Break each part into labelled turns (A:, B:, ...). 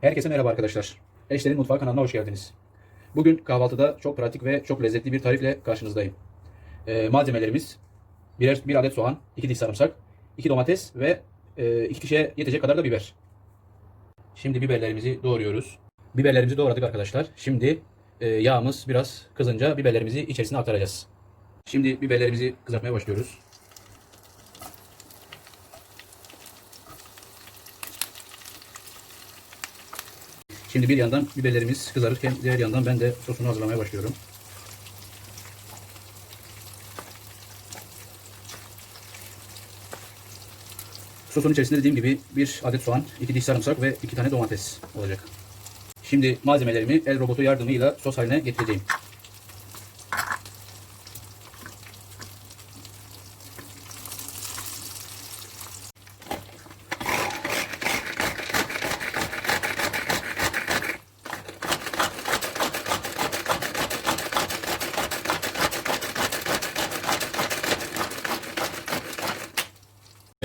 A: Herkese merhaba arkadaşlar. Eşlerin Mutfağı kanalına hoş geldiniz. Bugün kahvaltıda çok pratik ve çok lezzetli bir tarifle karşınızdayım. Ee, malzemelerimiz birer, bir adet soğan, iki diş sarımsak, iki domates ve e, iki kişiye yetecek kadar da biber. Şimdi biberlerimizi doğruyoruz. Biberlerimizi doğradık arkadaşlar. Şimdi e, yağımız biraz kızınca biberlerimizi içerisine aktaracağız. Şimdi biberlerimizi kızartmaya başlıyoruz. Şimdi bir yandan biberlerimiz kızarırken diğer yandan ben de sosunu hazırlamaya başlıyorum. Sosun içerisinde dediğim gibi bir adet soğan, iki diş sarımsak ve iki tane domates olacak. Şimdi malzemelerimi el robotu yardımıyla sos haline getireceğim.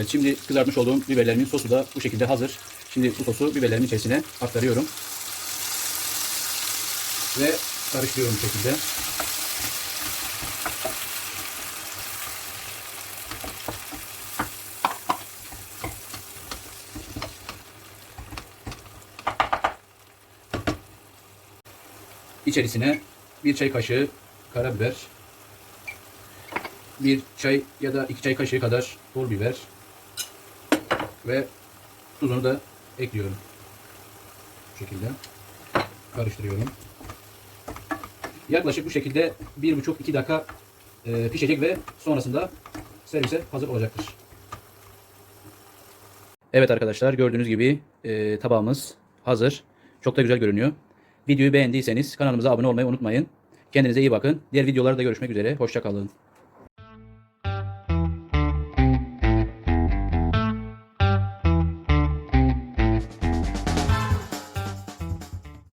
A: Evet, şimdi kızartmış olduğum biberlerimin sosu da bu şekilde hazır. Şimdi bu sosu biberlerimin içerisine aktarıyorum. Ve karıştırıyorum bu şekilde. İçerisine bir çay kaşığı karabiber, bir çay ya da iki çay kaşığı kadar pul biber ve tuzunu da ekliyorum. Bu şekilde karıştırıyorum. Yaklaşık bu şekilde 1,5-2 dakika e, pişecek ve sonrasında servise hazır olacaktır. Evet arkadaşlar gördüğünüz gibi e, tabağımız hazır. Çok da güzel görünüyor. Videoyu beğendiyseniz kanalımıza abone olmayı unutmayın. Kendinize iyi bakın. Diğer videolarda görüşmek üzere. Hoşçakalın.